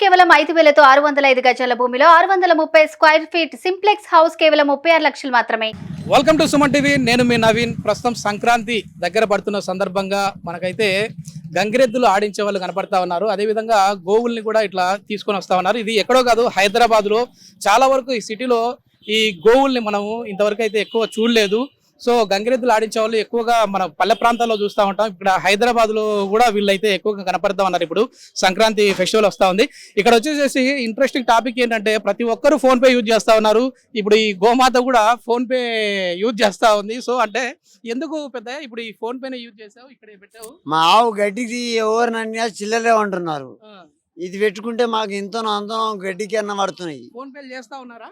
కేవలం ఐదు వేలతో ఆరు వందల ఐదు గజాల భూమిలో ఆరు వందల ముప్పై స్క్వైర్ ఫీట్ సింప్లెక్స్ హౌస్ కేవలం ముప్పై ఆరు లక్షలు మాత్రమే. Welcome to Suman TV. నేను మీ నవీన్. ప్రస్తుతం సంక్రాంతి దగ్గర పడుతున్న సందర్భంగా మనకైతే గంగిరెద్దులు ఆడించే వాళ్ళు కనపడతా ఉన్నారు. అదేవిధంగా గోవుల్ని కూడా ఇట్లా తీసుకొని వస్తా ఉన్నారు. ఇది ఎక్కడో కాదు హైదరాబాద్లో. చాలా వరకు ఈ సిటీలో ఈ గోవుల్ని మనము ఇంతవరకు అయితే ఎక్కువ చూడలేదు. సో గంగిరెద్దులు ఆడించే వాళ్ళు ఎక్కువగా మన పల్లె ప్రాంతాల్లో చూస్తూ ఉంటాం. ఇక్కడ హైదరాబాద్లో కూడా వీళ్ళైతే ఎక్కువగా కనపడతా ఉన్నారు ఇప్పుడు. సంక్రాంతి ఫెస్టివల్ వస్తా ఉంది. ఇక్కడ వచ్చేసేసి ఇంట్రెస్టింగ్ టాపిక్ ఏంటంటే ప్రతి ఒక్కరు ఫోన్ పే యూజ్ చేస్తా ఉన్నారు. ఇప్పుడు ఈ గోమాత కూడా ఫోన్ పే యూజ్ చేస్తా ఉంది. సో అంటే ఎందుకు పెద్ద ఇప్పుడు ఈ ఫోన్ పేనే యూజ్ చేసావు? ఇక్కడ పెట్టావు. మా ఆవు గడ్డికి ఎవరినన్నా చిల్లరే ఉంటున్నారు ఇది పెట్టుకుంటే మాకు ఇంతనో అంతనో గడ్డికి అన్న పడుతున్నాయి. ఫోన్ పే చేస్తా ఉన్నారా?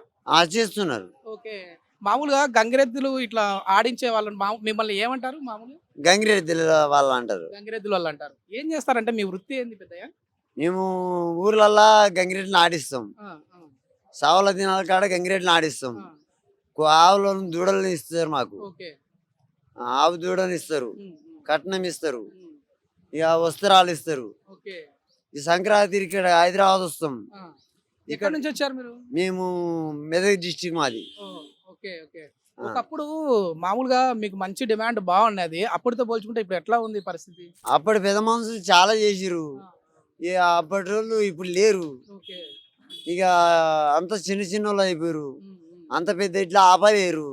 చేస్తున్నారు. ఓకే. మామూలుగా గంగిరెద్దులు ఇట్లా ఆడించే వాళ్ళని మామూ- మిమ్మల్ని ఏమంటారు మామూలుగా గంగిరెద్దు వాళ్ళు అంటారు. గంగిరెద్దులు వాళ్ళు అంటారు. ఏం చేస్తారంటే మీ వృత్తి ఏంది పెద్దయ్య? మేము ఊర్లల్లా గంగిరెడ్డిని ఆడిస్తాం. సావుల దినాల కాడ గంగిరెడ్డిని ఆడిస్తాం. ఆవులను దూడలను ఇస్తారు మాకు. ఆవు దూడని ఇస్తారు. కట్నం ఇస్తారు. ఇక వస్త్రాలు ఇస్తారు. ఈ సంక్రాంతి ఇక్కడ హైదరాబాద్ వస్తాం. ఆ. ఎక్కడి నుంచి వచ్చారు మీరు? మేము మెదక్ డిస్టిక్ మాది. ఒకప్పుడు మామూలుగా మీకు మంచి డిమాండ్ బాగున్నది అప్పటితో పోల్చుకుంటే ఇప్పుడు ఎట్లా ఉంది పరిస్థితి? అప్పటి పెద్ద మనుషులు చాలా చేసిరు అప్పటి వాళ్ళు ఇప్పుడు లేరు. ఇక అంత చిన్న చిన్న వాళ్ళు అయిపోయారు అంత పెద్ద ఇట్లా ఆపలేరు.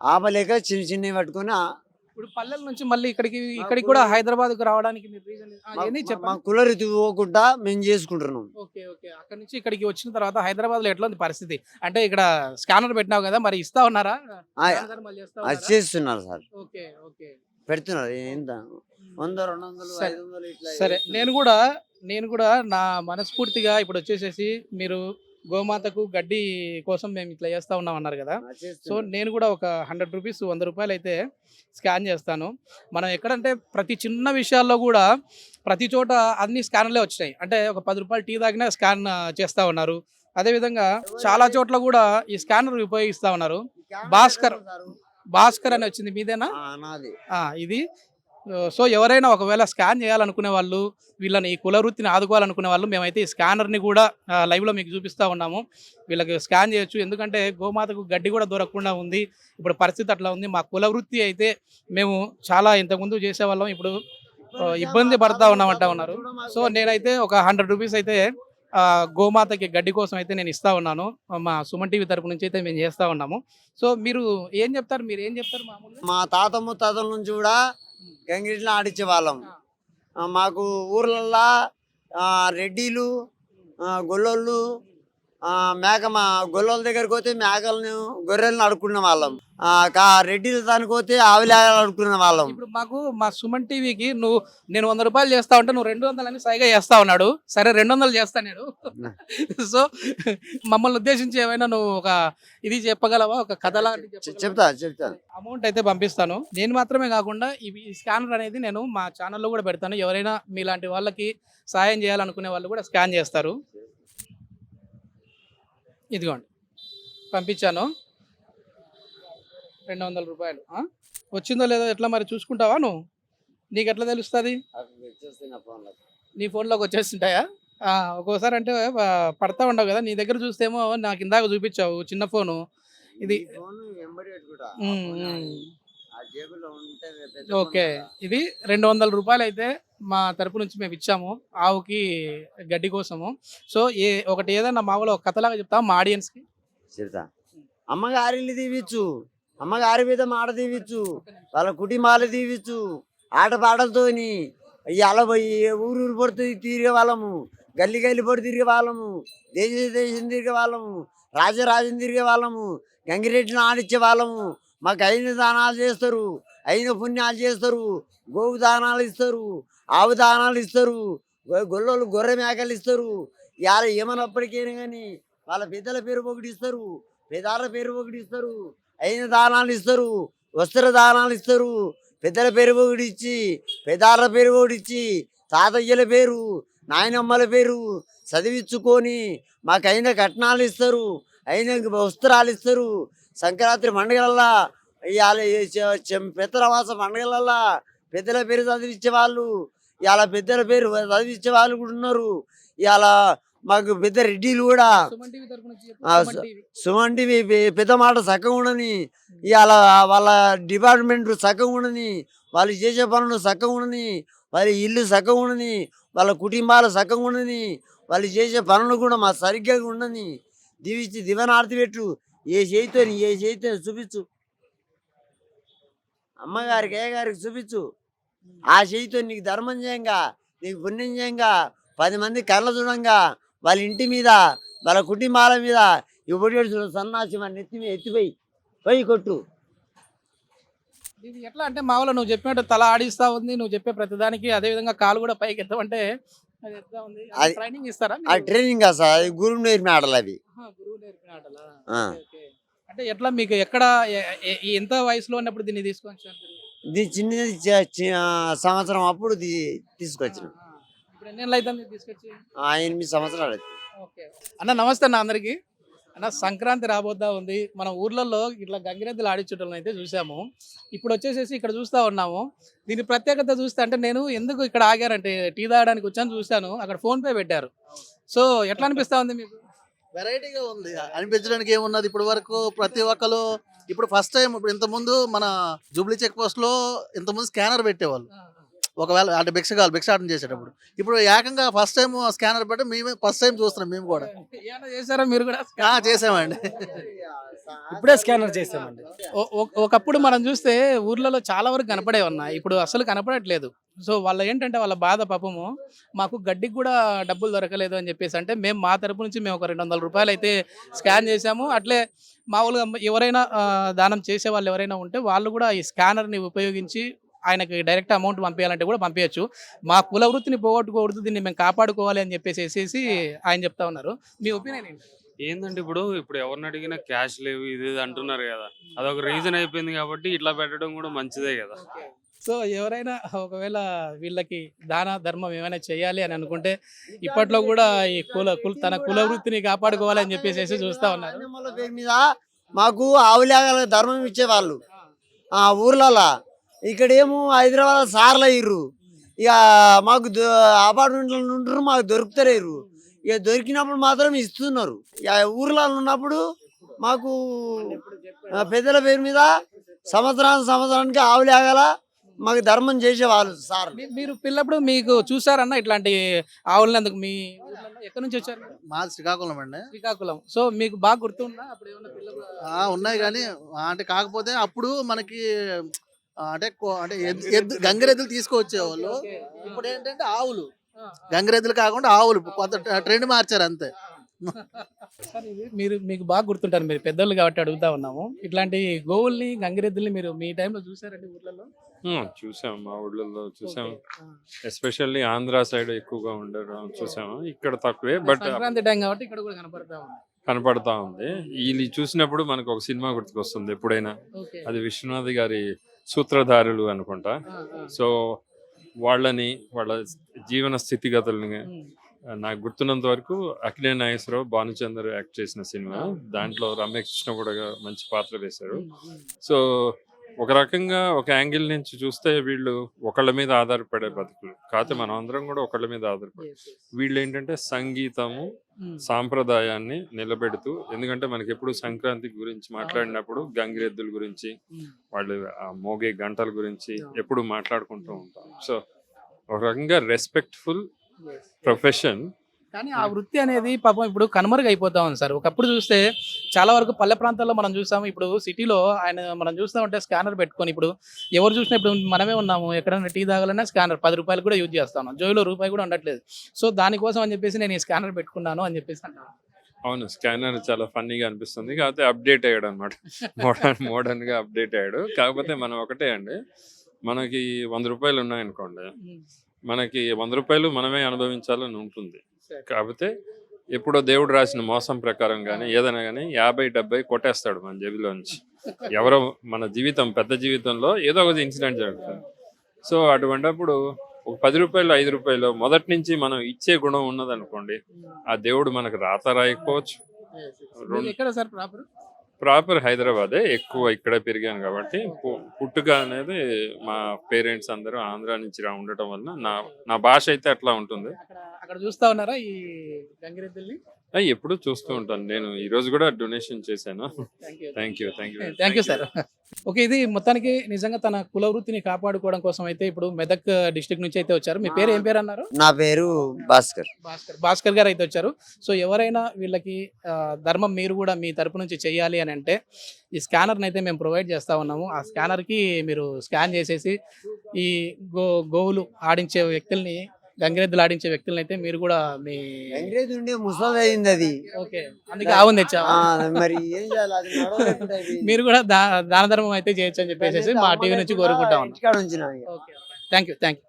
ఆపలేక చిన్న చిన్నవి పట్టుకొని ఇప్పుడు పల్లెల నుంచి మళ్ళీ ఇక్కడికి ఇక్కడికి కూడా హైదరాబాద్కు రావడానికి మీరు రీజన్ మా- కుల రీతి పోకుండా మేము చేసుకుంటున్నాం. Okay okay. అక్కడ నుంచి ఇక్కడికి వచ్చిన తర్వాత హైదరాబాద్లో ఎట్లా ఉంది పరిస్థితి? అంటే ఇక్కడ స్కానర్ పెట్టినావు కదా మరి ఇస్తా ఉన్నారా? చేస్తున్నారు సార్. Okay okay. పెడుతున్నారు. ఎంత వంద రెండు వందలు సరే. ఐదు వందలు ఇట్లా సరే. చేస్తున్నారు. నేను కూడా నేను కూడా నా మనస్ఫూర్తిగా ఇప్పుడు వచ్చేసేసి మీరు గోమాతకు గడ్డి కోసం మేము ఇట్లా చేస్తా ఉన్నాం అన్నారు కదా. సో. నేను కూడా ఒక హండ్రెడ్ రూపీస్ వంద రూపాయలు అయితే స్కాన్ చేస్తాను. మనం ఎక్కడంటే ప్రతి చిన్న విషయాల్లో కూడా ప్రతి చోట అన్ని స్కానర్లే వచ్చినాయి. అంటే ఒక పది రూపాయలు టీ తాగినా స్కాన్ చేస్తా ఉన్నారు. అదేవిధంగా చాలా చోట్ల కూడా ఈ స్కానర్ ఉపయోగిస్తా ఉన్నారు. భాస్కర్. భాస్కర్ అని వచ్చింది. మీదేనా? ఇది. సో ఎవరైనా ఒకవేళ స్కాన్ చేయాలనుకునే వాళ్ళు వీళ్ళని ఈ కుల వృత్తిని ఆదుకోవాలనుకునే వాళ్ళు మేమైతే ఈ స్కానర్ని కూడా లైవ్లో మీకు చూపిస్తూ ఉన్నాము. వీళ్ళకి స్కాన్ చేయొచ్చు. ఎందుకంటే గోమాతకు గడ్డి కూడా దొరకకుండా ఉంది. ఇప్పుడు పరిస్థితి అట్లా ఉంది. మా కుల వృత్తి అయితే మేము చాలా ఇంతకుముందు చేసేవాళ్ళం. ఇప్పుడు ఇబ్బంది పడతా ఉన్నామంటా ఉన్నారు. సో నేనైతే ఒక హండ్రెడ్ రూపీస్ అయితే గోమాతకి గడ్డి కోసం అయితే నేను ఇస్తా ఉన్నాను. మా సుమన్ టీవీ తరపు నుంచి అయితే మేము చేస్తా ఉన్నాము. సో మీరు ఏం చెప్తారు? మీరు ఏం చెప్తారు మామూలుగా? మా తాత ముత్తాతల నుంచి కూడా గంగిరెడ్డిని ఆడించే వాళ్ళం మాకు ఊర్లల్లా రెడ్డిలు గొల్లోళ్ళు మేక మా గొల్లోళ్ళ దగ్గరికి పోతే మేకలను గొర్రెలను అడుక్కునే వాళ్ళం. రెడ్డిల దానికి పోతే ఆవిలాగలు అడుక్కునే వాళ్ళం. ఇప్పుడు మాకు మా సుమన్ టీవీకి నువ్వు నేను వంద రూపాయలు చేస్తా ఉంటే నువ్వు రెండు వందలని సైగా చేస్తా ఉన్నాడు. సరే రెండు వందలు చేస్తా నేను. సో మమ్మల్ని ఉద్దేశించి ఏమైనా నువ్వు ఒక ఇది చెప్పగలవా? ఒక కథలా చె- చెప్తా చెప్తా. అమౌంట్ అయితే పంపిస్తాను. నేను మాత్రమే కాకుండా ఇవి ఈ స్కానర్ అనేది నేను మా ఛానల్లో కూడా పెడతాను. ఎవరైనా మీలాంటి వాళ్ళకి సాయం చేయాలనుకునే వాళ్ళు కూడా స్కాన్ చేస్తారు. ఇదిగోండి. పంపించాను. రెండు వందల రూపాయలు? వచ్చిందో లేదో ఎట్లా మరి చూసుకుంటావా నువ్వు? నీకు ఎట్లా తెలుస్తుంది? నీ ఫోన్లోకి వచ్చేస్తుంటాయా? ఒక్కోసారి అంటే పడతా ఉండవు కదా. నీ దగ్గర చూస్తేమో నాకు ఇందాక చూపించావు చిన్న ఫోను. ఇది. ఓకే. ఇది రెండు వందల రూపాయలు అయితే మా తరపు నుంచి మేము ఇచ్చాము ఆవుకి గడ్డి కోసము. సో ఏ ఒకటి ఏదైనా మామూలు ఒక కథలాగా చెప్తాం మా ఆడియన్స్కి? చెప్తా. అమ్మగారి ఇల్లు అమ్మగారి మీద మాట తీవిచ్చు వాళ్ళ కుటుంబాలు తీవిచ్చు ఆటపాటలతోని ఇవాళ పోయి ఊరు పడుతూ తిరిగే వాళ్ళము. గల్లి గల్లి పడి తిరిగే వాళ్ళము. దేశ దేశం తిరిగే వాళ్ళము. రాజరాజం తిరిగే వాళ్ళము. గంగిరెడ్డిని ఆడిచ్చే వాళ్ళము. మాకు అయిన దానాలు చేస్తారు. అయిన పుణ్యాలు చేస్తారు గోవు దానాలు ఇస్తారు ఆవు దానాలు ఇస్తారు గొల్లలు గొర్రె మేకలు ఇస్తారు. ఇవాళ ఏమన్నప్పటికైనా కానీ వాళ్ళ పెద్దల పేరు ఒకటి ఇస్తారు పెదాల పేరు ఒకటి ఇస్తారు అయిన దానాలు ఇస్తారు వస్త్ర దానాలు ఇస్తారు పెద్దల పేరు ఒకటి ఇచ్చి పెదాల పేరు ఒకటి ఇచ్చి తాతయ్యల పేరు నాయనమ్మల పేరు చదివించుకొని మాకు కట్నాలు ఇస్తారు అయిన వస్త్రాలు ఇస్తారు. సంక్రాంతి పండుగలల్లా ఇవాళ పెత్తరవాస పండుగలల్లా పెద్దల పేరు చదివించే వాళ్ళు ఇవాళ పెద్దల పేరు చదివించే వాళ్ళు కూడా ఉన్నారు. ఇవాళ మాకు పెద్ద రెడ్డిలు కూడా. సుమన్ టీవీ పెద్ద మాట చక్కగా ఉండని ఇవాళ వాళ్ళ డిపార్ట్మెంట్ చక్కగా ఉండని వాళ్ళు చేసే పనులు చక్కగా ఉండని వాళ్ళ ఇల్లు చక్కగా ఉండని వాళ్ళ కుటుంబాలు చక్కగా ఉండని వాళ్ళు చేసే పనులు కూడా మా సరిగ్గా ఉండని. దీవించి దివనార్తి పెట్టు. ఏ చేయితో ఏ చేయితో చూపించు. అమ్మగారికి ఏ గారికి చూపించు. ఆ చేయితో నీకు ధర్మం చేయంగా నీకు పుణ్యం చేయంగా పది మంది కళ్ళ చూడంగా వాళ్ళ ఇంటి మీద వాళ్ళ కుటుంబాల మీద ఇప్పుడు చూడు సన్నాసి మన నెత్తి మీద ఎత్తిపోయి పోయి కొట్టు. ఇది ఎట్లా అంటే మామూలు నువ్వు చెప్పినట్టు తల ఆడిస్తా ఉంది నువ్వు చెప్పే ప్రతిదానికి అదే విధంగా కాలు కూడా పైకి ఎత్తమంటే ట్రైనింగ్ ఇస్తారా ఆ ట్రైనింగ్ కాదు సార్? గురువు నేర్పిన ఆటలు అవి. గురువు నేర్పిన ఆటలా? అంటే ఎట్లా మీకు ఎక్కడ ఎంత వయసులో ఉన్నప్పుడు దీన్ని మీరు? ఇది చిన్నది సంవత్సరం అప్పుడు తీసుకొచ్చిన. ఇప్పుడు ఎన్ని అవుతుంది తీసుకొచ్చి? ఎనిమిది సంవత్సరాలు. ఓకే. అన్న నమస్తే అన్న అందరికి. అన్న సంక్రాంతి రాబోతా ఉంది. మన ఊర్లలో ఇట్లా గంగిరెద్దులు ఆడించడం అయితే చూసాము. ఇప్పుడు వచ్చేసేసి ఇక్కడ చూస్తా ఉన్నాము. దీని ప్రత్యేకత చూస్తే అంటే నేను ఎందుకు ఇక్కడ ఆగారంటే టీ తాగడానికి వచ్చాను చూశాను. అక్కడ ఫోన్ పే పెట్టారు. సో ఎట్లా అనిపిస్తా ఉంది మీకు? వెరైటీగా ఉంది. అనిపించడానికి ఏమున్నది ఇప్పుడు వరకు? ప్రతి ఒక్కరు ఇప్పుడు ఫస్ట్ టైం ఇప్పుడు ఇంత ముందు మన జూబ్లీ చెక్ పోస్ట్లో ఇంత ముందు స్కానర్ పెట్టేవాళ్ళు. ఒకవేళ అంటే భిక్ష కావాలి భిక్షాటన చేసేటప్పుడు. ఇప్పుడు ఏకంగా ఫస్ట్ టైం స్కానర్ పెట్టి మేము ఫస్ట్ టైం చూస్తున్నాం మేము కూడా. చేశారా మీరు కూడా? ఆ, చేసామండి. ఇప్పుడే స్కానర్ చేసామండి. ఒకప్పుడు మనం చూస్తే ఊర్లలో చాలా వరకు కనపడే ఉన్నాయి ఇప్పుడు అసలు కనపడట్లేదు. సో వాళ్ళ ఏంటంటే వాళ్ళ బాధ పాపము మాకు గడ్డికి కూడా డబ్బులు దొరకలేదు అని చెప్పేసి అంటే మేము మా తరపు నుంచి మేము ఒక రెండు వందల రూపాయలు అయితే స్కాన్ చేసాము అట్లే మామూలుగా ఎవరైనా దానం చేసే వాళ్ళు ఎవరైనా ఉంటే వాళ్ళు కూడా ఈ స్కానర్ని ఉపయోగించి ఆయనకి డైరెక్ట్ అమౌంట్ పంపించాలంటే కూడా పంపించచ్చు మా కుల వృత్తిని పోగొట్టుకోకూడదు దీన్ని మేము కాపాడుకోవాలి అని చెప్పేసి వేసేసి ఆయన చెప్తా ఉన్నారు. మీ ఒపీనియన్ ఏంటి? ఏందంటే ఇప్పుడు ఇప్పుడు ఎవరిని అడిగినా క్యాష్ లేవు ఇది ఇది అంటున్నారు కదా. అదొక రీజన్ అయిపోయింది కాబట్టి ఇట్లా పెట్టడం కూడా మంచిదే కదా. సో ఎవరైనా ఒకవేళ వీళ్ళకి దాన ధర్మం ఏమైనా చేయాలి అని అనుకుంటే ఇప్పట్లో కూడా ఈ కుల కుల తన కుల వృత్తిని కాపాడుకోవాలని చెప్పేసి చూస్తా ఉన్నారు. మీద మాకు ఆవులేగల ధర్మం ఇచ్చేవాళ్ళు. ఆ. ఊర్లలో. ఇక్కడ ఏమో హైదరాబాద్ సార్లు అయ్యారు ఇక మాకు అపార్ట్మెంట్లో ఉంటారు మాకు దొరుకుతలేరు. ఇక దొరికినప్పుడు మాత్రం ఇస్తున్నారు. ఇక ఊర్లలో ఉన్నప్పుడు మాకు పెద్దల పేరు మీద సంవత్సరానికి సంవత్సరానికి ఆవులేగల మాకు ధర్మం చేసేవాళ్ళు సార్. మీ- మీరు పిల్లప్పుడు మీకు చూసారన్న ఇట్లాంటి ఆవులని అందుకు మీ ఎక్కడి నుంచి వచ్చారు? మాది శ్రీకాకుళం అండి. శ్రీకాకుళం. సో మీకు బాగా గుర్తుందా? అప్పుడు ఏమన్నా పిల్లలు ఆ, ఉన్నాయి కానీ అంటే కాకపోతే అప్పుడు మనకి అంటే అంటే ఎద్దు- ఎద్దు గంగిరెద్దులు తీసుకొచ్చేవాళ్ళు ఇప్పుడు ఏంటంటే ఆవులు. గంగిరెద్దులు కాకుండా ఆవులు. కొత్త ట్రెండ్ మార్చారు అంతే. సార్ ఇది మీరు మీకు బాగా గుర్తుంటారు. మీరు పెద్దోళ్ళు కాబట్టి అడుగుతా ఉన్నాము. ఇట్లాంటి గోవుల్ని గంగిరెద్దుల్ని మీరు మీ టైంలో చూసారండి ఊర్లలో? చూసాం మా ఊళ్ళల్లో చూసాం. ఎస్పెషల్లీ ఆంధ్ర సైడ్ ఎక్కువగా ఉండడం చూసాము. ఇక్కడ తక్కువే బట్ సంక్రాంతి టైం కాబట్టి ఇక్కడ కూడా కనపడతా ఉంది. కనపడతా ఉంది. వీళ్ళు చూసినప్పుడు మనకు ఒక సినిమా గుర్తుకొస్తుంది ఎప్పుడైనా. అది విశ్వనాథ్ గారి సూత్రధారులు అనుకుంటా. సో వాళ్ళని వాళ్ళ జీవన స్థితిగతుల్ని నాకు గుర్తున్నంత వరకు అఖిలే నాగేశ్వరరావు భానుచందర్ యాక్ట్ చేసిన సినిమా. దాంట్లో రమేష్ కృష్ణ కూడా మంచి పాత్ర వేశారు. సో ఒక రకంగా ఒక యాంగిల్ నుంచి చూస్తే వీళ్ళు ఒకళ్ళ మీద ఆధారపడే బతుకులు. కాకపోతే మనం అందరం కూడా ఒకళ్ళ మీద ఆధారపడి వీళ్ళు ఏంటంటే సంగీతము సాంప్రదాయాన్ని నిలబెడుతూ ఎందుకంటే మనకి ఎప్పుడు సంక్రాంతి గురించి మాట్లాడినప్పుడు గంగిరెద్దుల గురించి వాళ్ళు మోగే గంటల గురించి ఎప్పుడు మాట్లాడుకుంటూ ఉంటాం. సో ఒక రకంగా రెస్పెక్ట్ఫుల్ ప్రొఫెషన్ కానీ ఆ వృత్తి అనేది పాపం ఇప్పుడు కనుమరుగు అయిపోతా ఉంది సార్. ఒకప్పుడు చూస్తే చాలా వరకు పల్లె ప్రాంతాల్లో మనం చూస్తాము ఇప్పుడు సిటీలో ఆయన మనం చూస్తా ఉంటే స్కానర్ పెట్టుకొని ఇప్పుడు ఎవరు చూసినా ఇప్పుడు మనమే ఉన్నాము. ఎక్కడైనా టీ తాగాలన్నా స్కానర్ పది రూపాయలు కూడా యూజ్ చేస్తాను. జోయిలో రూపాయి కూడా ఉండట్లేదు. సో దానికోసం అని చెప్పేసి నేను ఈ స్కానర్ పెట్టుకున్నాను అని చెప్పేసి అంటాను అవును స్కానర్ చాలా ఫన్నీగా అనిపిస్తుంది. కాకపోతే అప్డేట్ అయ్యాడు అనమాట మోడర్న్ మోడర్న్గా అప్డేట్ అయ్యాడు. కాకపోతే మనం ఒకటే అండి. మనకి వంద రూపాయలు ఉన్నాయనుకోండి. మనకి వంద రూపాయలు మనమే అనుభవించాలని ఉంటుంది. కాకపోతే ఎప్పుడో దేవుడు రాసిన మోసం ప్రకారం కానీ ఏదైనా కానీ యాభై డెబ్బై కొట్టేస్తాడు మన జేబులోంచి ఎవరో మన జీవితం పెద్ద జీవితంలో ఏదో ఒక ఇన్సిడెంట్ జరుగుతుంది. సో అటువంటిప్పుడు ఒక పది రూపాయలు ఐదు రూపాయలు మొదటి నుంచి మనం ఇచ్చే గుణం ఉన్నదనుకోండి ఆ దేవుడు మనకు రాత రాయకపోవచ్చు. ఎక్కడ సార్ ప్రాపర్? ప్రాపర్ హైదరాబాదే ఎక్కువ ఇక్కడ పెరిగాను కాబట్టి పుట్టుక అనేది మా పేరెంట్స్ అందరూ ఆంధ్ర నుంచి రా ఉండటం వల్ల నా నా భాష అయితే అట్లా ఉంటుంది. అక్కడ చూస్తా ఉన్నారా ఈ గంగిరెద్దుల్ని? ఎప్పుడూ చూస్తూ ఉంటాను. నేను ఈ రోజు కూడా డొనేషన్ చేశాను. Thank you thank you thank you sir okay ఇది మొత్తానికి నిజంగా తన కుల వృత్తిని కాపాడుకోవడం కోసం అయితే ఇప్పుడు మెదక్ డిస్ట్రిక్ట్ నుంచి అయితే వచ్చారు. మీ పేరు ఏం పేరు అన్నారు నా పేరు భాస్కర్. భాస్కర్. భాస్కర్ గారు అయితే వచ్చారు. సో ఎవరైనా వీళ్ళకి ధర్మం మీరు కూడా మీ తరపు నుంచి చేయాలి అని అంటే ఈ స్కానర్ని అయితే మేము ప్రొవైడ్ చేస్తా ఉన్నాము. ఆ స్కానర్కి మీరు స్కాన్ చేసేసి ఈ గో గోవులు ఆడించే వ్యక్తుల్ని గంగిరెద్దులు ఆడించే వ్యక్తుల్ని అయితే మీరు కూడా మీ వెంకటేష్ ఉండే ముసలి అయింది అది. ఓకే. అందుకే ఆవును తెచ్చా మరి ఏం చేయాలి? అది నడవలేకుండా అయిపోయింది. మీరు కూడా దా దాన ధర్మం అయితే చేయొచ్చు అని చెప్పేసి మా టీవీ నుంచి కోరుకుంటా ఉన్నాం. ఇంటికాడ ఉంచిన థ్యాంక్ యూ థ్యాంక్ యూ